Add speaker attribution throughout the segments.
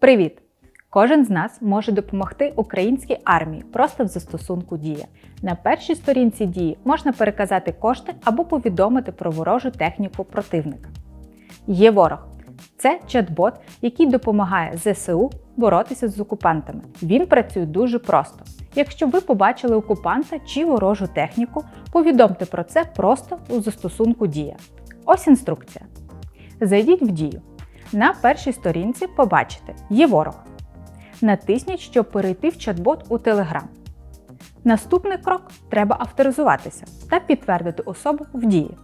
Speaker 1: Привіт! Кожен з нас може допомогти українській армії просто в застосунку Дія. На першій сторінці дії можна переказати кошти або повідомити про ворожу техніку противника. Є ворог. Це чат-бот, який допомагає ЗСУ боротися з окупантами. Він працює дуже просто. Якщо ви побачили окупанта чи ворожу техніку, повідомте про це просто у застосунку Дія. Ось інструкція. Зайдіть в дію. На першій сторінці побачите Є ворог. Натисніть, щоб перейти в чат-бот у Telegram. Наступний крок треба авторизуватися та підтвердити особу в дії.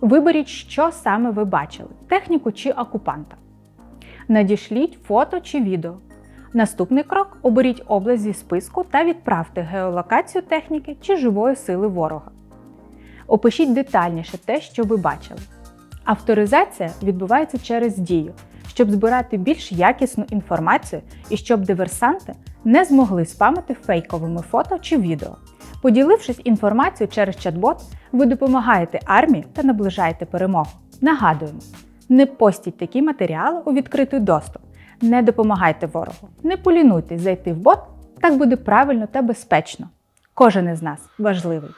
Speaker 1: Виберіть, що саме ви бачили техніку чи окупанта. Надішліть фото чи відео. Наступний крок оберіть область зі списку та відправте геолокацію техніки чи живої сили ворога. Опишіть детальніше те, що ви бачили. Авторизація відбувається через дію, щоб збирати більш якісну інформацію і щоб диверсанти не змогли спамити фейковими фото чи відео. Поділившись інформацією через чат-бот, ви допомагаєте армії та наближаєте перемогу. Нагадуємо, не постіть такі матеріали у відкритий доступ, не допомагайте ворогу, не полінуйтесь зайти в бот, так буде правильно та безпечно. Кожен із нас важливий.